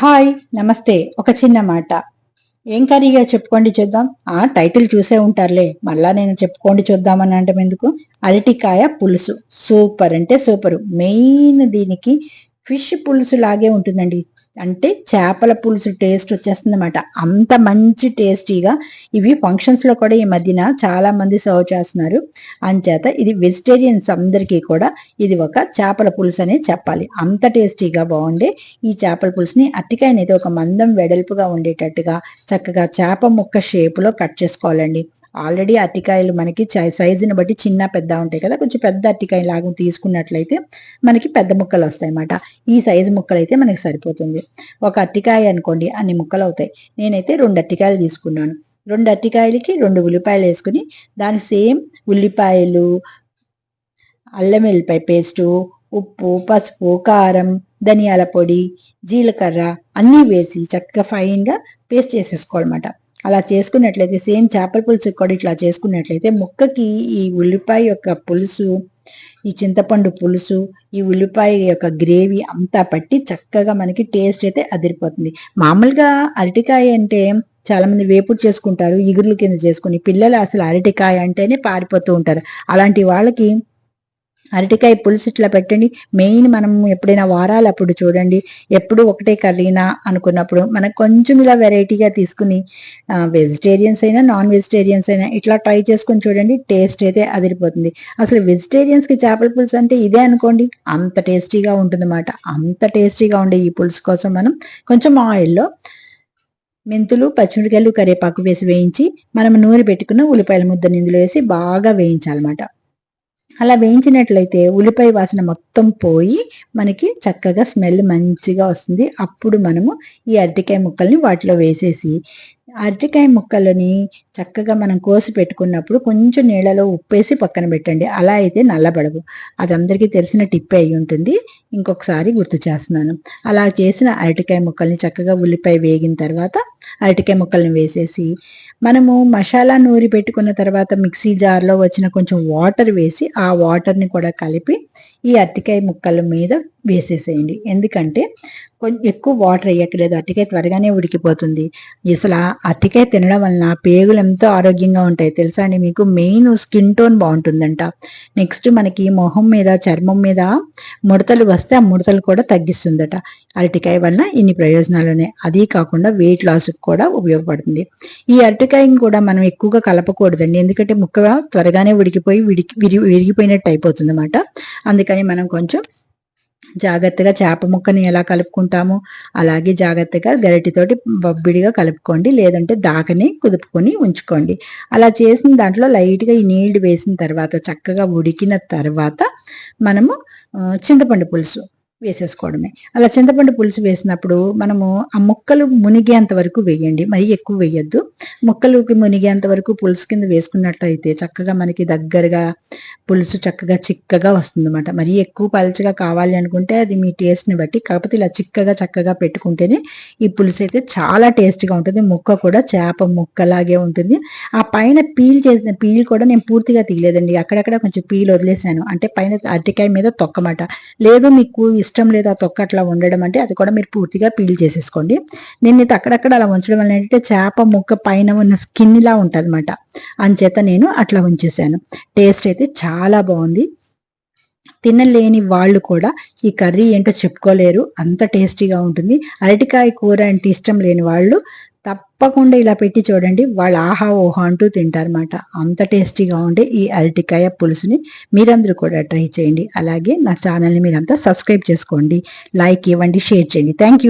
Hi నమస్తే. ఒక చిన్న మాట. ఏం కర్రీగా చెప్పుకోండి చూద్దాం? ఆ టైటిల్ చూసే ఉంటారులే. మళ్ళా నేను చెప్పుకోండి చూద్దామని అంటే ఎందుకు? అరటికాయ పులుసు. సూపర్. అంటే సూపర్. మెయిన్ దీనికి ఫిష్ పులుసు లాగే ఉంటుందండి. అంటే చేపల పులుసు టేస్ట్ వచ్చేస్తుంది అనమాట అంత మంచి టేస్టీగా ఇవి ఫంక్షన్స్లో కూడా ఈ మధ్యన చాలా మంది సర్వ్ చేస్తున్నారు. అంచేత ఇది వెజిటేరియన్స్ అందరికీ కూడా ఇది ఒక చేపల పులుసు అనే చెప్పాలి. అంత టేస్టీగా బాగుండే ఈ చేపల పులుసుని అట్టికాయనైతే ఒక మందం వెడల్పుగా ఉండేటట్టుగా చక్కగా చేప ముక్క షేపులో కట్ చేసుకోవాలండి. ఆల్రెడీ అరటికాయలు మనకి సైజుని బట్టి చిన్న పెద్ద ఉంటాయి కదా. కొంచెం పెద్ద అరటికాయ లాగా తీసుకున్నట్లయితే మనకి పెద్ద ముక్కలు వస్తాయి అన్నమాట ఈ సైజు ముక్కలు అయితే మనకి సరిపోతుంది. ఒక అరటికాయ అనుకోండి అన్ని ముక్కలు అవుతాయి. నేనైతే రెండు అరటికాయలు తీసుకున్నాను. రెండు అరటికాయలకి రెండు ఉల్లిపాయలు వేసుకుని దానికి సేమ్ ఉల్లిపాయలు అల్లం వెల్లిపాయ పేస్టు ఉప్పు పసుపు కారం ధనియాల పొడి జీలకర్ర అన్నీ వేసి చక్కగా ఫైన్గా పేస్ట్ చేసేసుకోవాలన్నమాట. అలా చేసుకున్నట్లయితే సేమ్ చేపల పులుసు కూడా ఇట్లా చేసుకున్నట్లయితే ముక్కకి ఈ ఉల్లిపాయ యొక్క పులుసు ఈ చింతపండు పులుసు ఈ ఉల్లిపాయ యొక్క గ్రేవీ అంతా పట్టి చక్కగా మనకి టేస్ట్ అయితే అదిరిపోతుంది. మామూలుగా అరటికాయ అంటే చాలా మంది వేపుడు చేసుకుంటారు ఇగురుల కింద చేసుకుని పిల్లలు అసలు అరటికాయ అంటేనే పారిపోతూ ఉంటారు. అలాంటి వాళ్ళకి అరటికాయ పులుసు ఇట్లా పెట్టండి. మెయిన్ మనం ఎప్పుడైనా వారాలు అప్పుడు చూడండి. ఎప్పుడు ఒకటే కర్రీనా అనుకున్నప్పుడు మనకు కొంచెం ఇలా వెరైటీగా తీసుకుని వెజిటేరియన్స్ అయినా నాన్ వెజిటేరియన్స్ అయినా ఇట్లా ట్రై చేసుకుని చూడండి టేస్ట్ అయితే అదిరిపోతుంది. అసలు వెజిటేరియన్స్కి చేపల పులుసు అంటే ఇదే అనుకోండి. అంత టేస్టీగా ఉంటుంది అంత టేస్టీగా ఉండే ఈ పులుసు కోసం మనం కొంచెం ఆయిల్లో మెంతులు పచ్చిమిరకాయలు కరివేపాకు వేసి వేయించి మనం నూనె పెట్టుకున్న ఉల్లిపాయల ముద్ద ఇందులో వేసి బాగా వేయించాలన్నమాట. అలా వేయించినట్లయితే ఉల్లిపాయ వాసన మొత్తం పోయి మనకి చక్కగా స్మెల్ మంచిగా వస్తుంది. అప్పుడు మనము ఈ అరటికాయ ముక్కల్ని వాటిలో వేసేసి అరటికాయ ముక్కలని చక్కగా మనం కోసి పెట్టుకున్నప్పుడు కొంచెం నీళ్ళలో ఉప్పేసి పక్కన పెట్టండి. అలా అయితే నల్లబడవు. అది అందరికీ తెలిసిన టిప్ అయి ఉంటుంది. ఇంకొకసారి గుర్తు చేస్తున్నాను. అలా చేసిన అరటికాయ ముక్కల్ని చక్కగా ఉల్లిపాయ వేగిన తర్వాత అరటికాయ ముక్కల్ని వేసేసి మనము మసాలా నూరి పెట్టుకున్న తర్వాత మిక్సీ జార్లో వచ్చిన కొంచెం వాటర్ వేసి ఆ వాటర్ని కూడా కలిపి ఈ అరటికాయ ముక్కల మీద వేసేసేయండి. ఎందుకంటే కొంచెం ఎక్కువ వాటర్ వేయక్కలేదు అరటికాయ త్వరగానే ఉడికిపోతుంది. అసలు అరటికాయ తినడం వలన పేగులు ఎంతో ఆరోగ్యంగా ఉంటాయి. తెలుసా అండి మీకు? మెయిన్ స్కిన్ టోన్ బాగుంటుందంట. నెక్స్ట్ మనకి మొహం మీద చర్మం మీద ముడతలు వస్తే ఆ ముడతలు కూడా తగ్గిస్తుందట. అరటికాయ వలన ఇన్ని ప్రయోజనాలు ఉన్నాయి అది కాకుండా వెయిట్ లాస్ కూడా ఉపయోగపడుతుంది. ఈ అరటికాయని కూడా మనం ఎక్కువగా కలపకూడదండి. ఎందుకంటే ముక్క త్వరగానే ఉడికిపోయి విడికి విరిగిపోయినట్టు అయిపోతుంది అన్నమాట అందుకని మనం కొంచెం జాగ్రత్తగా చేప ముక్కని ఎలా కలుపుకుంటామో అలాగే జాగ్రత్తగా గరిటితోటి బొబ్బిడిగా కలుపుకోండి. లేదంటే దాకని కుదుపుకొని ఉంచుకోండి. అలా చేసిన దాంట్లో లైట్గా ఈ నీళ్ళు వేసిన తర్వాత చక్కగా ఉడికిన తర్వాత మనము చింతపండు పులుసు. వేసేసుకోవడమే. అలా చింతపండు పులుసు వేసినప్పుడు మనము ఆ ముక్కలు మునిగేంత వరకు వేయండి. మరి ఎక్కువ వేయద్దు. ముక్కలుకి మునిగేంత వరకు పులుసు కింద వేసుకున్నట్లయితే చక్కగా మనకి దగ్గరగా పులుసు చక్కగా చిక్కగా వస్తుందన్నమాట. మరి ఎక్కువ పలుచగా కావాలి అనుకుంటే అది మీ టేస్ట్ని బట్టి కాకపోతే ఇలా చిక్కగా చక్కగా పెట్టుకుంటేనే ఈ పులుసు అయితే చాలా టేస్ట్గా ఉంటుంది. ముక్క కూడా చేప ముక్కలాగే ఉంటుంది. ఆ పైన పీల్ చేసిన పీల్ కూడా నేను పూర్తిగా తీయలేదండి. అక్కడక్కడ కొంచెం పీల్ వదిలేసాను. అంటే పైన అరటికాయ మీద తొక్కమాట. లేదు మీకు ఇష్టం లేదా తొక్క అట్లా ఉండడం అంటే అది కూడా మీరు పూర్తిగా పీల్ చేసేసుకోండి. నేను అక్కడక్కడ అలా ఉంచడం వల్ల ఏంటంటే చేప ముక్క పైన ఉన్న స్కిన్ లా ఉంటుంది అనమాట అంచేత నేను అట్లా ఉంచేసాను. టేస్ట్ అయితే చాలా బాగుంది. తినలేని వాళ్ళు కూడా ఈ కర్రీ ఏంటో చెప్పుకోలేరు. అంత టేస్టీగా ఉంటుంది. అరటికాయ కూర అంటే ఇష్టం లేని వాళ్ళు తప్పకుండా ఇలా పెట్టి చూడండి. వాళ్ళు ఆహా ఓహా అంటూ తింటారన్నమాట. అంత టేస్టీగా ఉండే ఈ అరటికాయ పులుసుని మీరందరూ కూడా ట్రై చేయండి. అలాగే నా ఛానల్ని మీరంతా సబ్స్క్రైబ్ చేసుకోండి. లైక్ ఇవ్వండి షేర్ చేయండి. థ్యాంక్